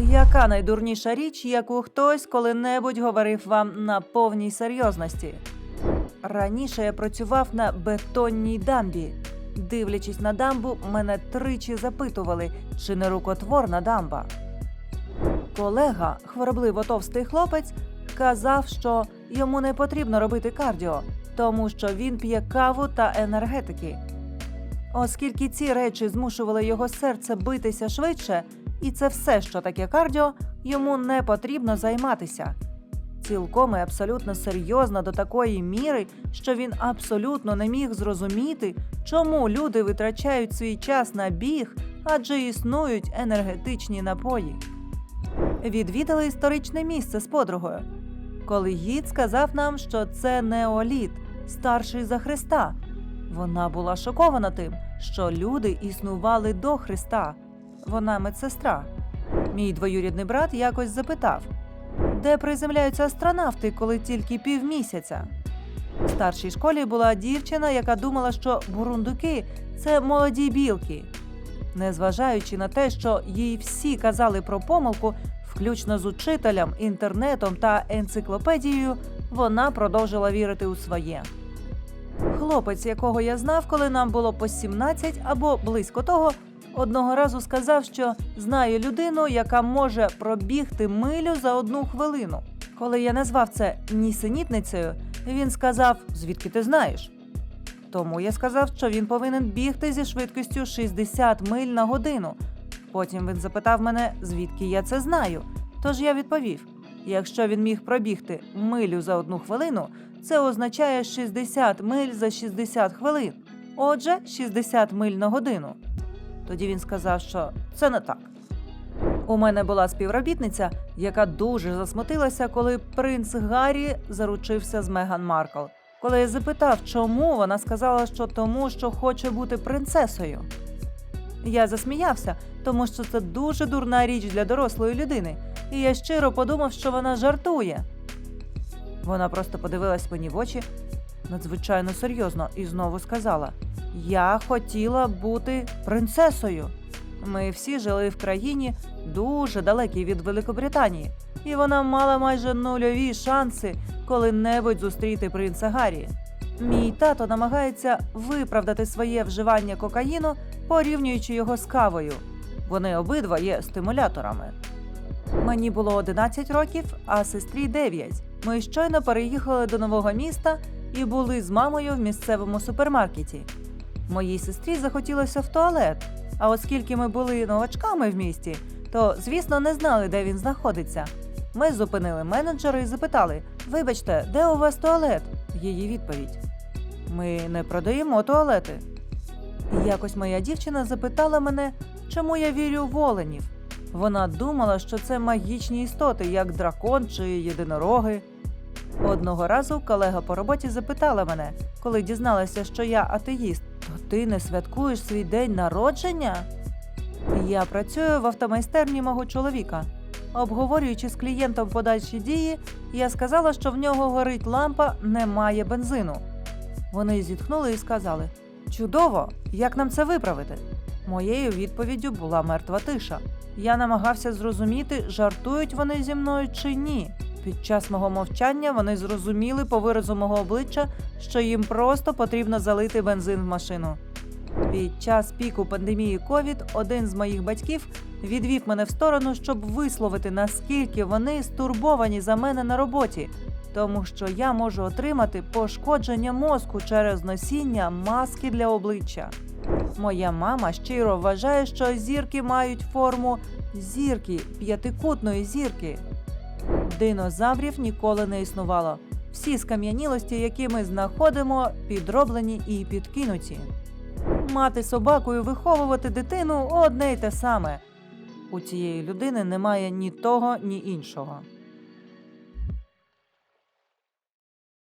Яка найдурніша річ, яку хтось коли-небудь говорив вам на повній серйозності? Раніше я працював на бетонній дамбі. Дивлячись на дамбу, мене тричі запитували, чи не рукотворна дамба. Колега, хворобливо товстий хлопець, казав, що йому не потрібно робити кардіо, тому що він п'є каву та енергетики. Оскільки ці речі змушували його серце битися швидше, і це все, що таке кардіо, йому не потрібно займатися. Цілком і абсолютно серйозно до такої міри, що він абсолютно не міг зрозуміти, чому люди витрачають свій час на біг, адже існують енергетичні напої. Відвідали історичне місце з подругою. Коли гід сказав нам, що це неоліт, старший за Христа. Вона була шокована тим, що люди існували до Христа. Вона медсестра. Мій двоюрідний брат якось запитав, де приземляються астронавти, коли тільки півмісяця. В старшій школі була дівчина, яка думала, що бурундуки це молоді білки. Незважаючи на те, що їй всі казали про помилку, включно з учителем, інтернетом та енциклопедією, вона продовжила вірити у своє. Хлопець, якого я знав, коли нам було по 17 або близько того, одного разу сказав, що знає людину, яка може пробігти милю за одну хвилину. Коли я назвав це нісенітницею, він сказав: звідки ти знаєш? Тому я сказав, що він повинен бігти зі швидкістю 60 миль на годину. Потім він запитав мене, звідки я це знаю. Тож я відповів: якщо він міг пробігти милю за одну хвилину, це означає 60 миль за 60 хвилин. Отже, 60 миль на годину. Тоді він сказав, що це не так. У мене була співробітниця, яка дуже засмутилася, коли принц Гаррі заручився з Меган Маркл. Коли я запитав, чому, вона сказала, що тому, що хоче бути принцесою. Я засміявся, тому що це дуже дурна річ для дорослої людини, і я щиро подумав, що вона жартує. Вона просто подивилась мені в очі надзвичайно серйозно і знову сказала: Я хотіла бути принцесою. Ми всі жили в країні дуже далекій від Великобританії, і вона мала майже нульові шанси коли-небудь зустріти принца Гаррі. Мій тато намагається виправдати своє вживання кокаїну, порівнюючи його з кавою. Вони обидва є стимуляторами. Мені було 11 років, а сестрі 9. Ми щойно переїхали до нового міста і були з мамою в місцевому супермаркеті. Моїй сестрі захотілося в туалет. А оскільки ми були новачками в місті, то звісно не знали, де він знаходиться. Ми зупинили менеджера і запитали: Вибачте, де у вас туалет? Її відповідь: Ми не продаємо туалети. Якось моя дівчина запитала мене, чому я вірю в оленів. Вона думала, що це магічні істоти, як дракон чи єдинороги. Одного разу колега по роботі запитала мене, коли дізналася, що я атеїст, ти не святкуєш свій день народження? Я працюю в автомайстерні мого чоловіка. Обговорюючи з клієнтом подальші дії, я сказала, що в нього горить лампа, немає бензину. Вони зітхнули і сказали: Чудово! Як нам це виправити? Моєю відповіддю була мертва тиша. Я намагався зрозуміти, жартують вони зі мною чи ні. Під час мого мовчання вони зрозуміли по виразу мого обличчя, що їм просто потрібно залити бензин в машину. Під час піку пандемії COVID один з моїх батьків відвів мене в сторону, щоб висловити, наскільки вони стурбовані за мене на роботі, тому що я можу отримати пошкодження мозку через носіння маски для обличчя. Моя мама щиро вважає, що зірки мають форму зірки, п'ятикутної зірки. Динозаврів ніколи не існувало. Всі скам'янілості, які ми знаходимо, підроблені і підкинуті. Мати собаку і виховувати дитину одне й те саме. У цієї людини немає ні того, ні іншого.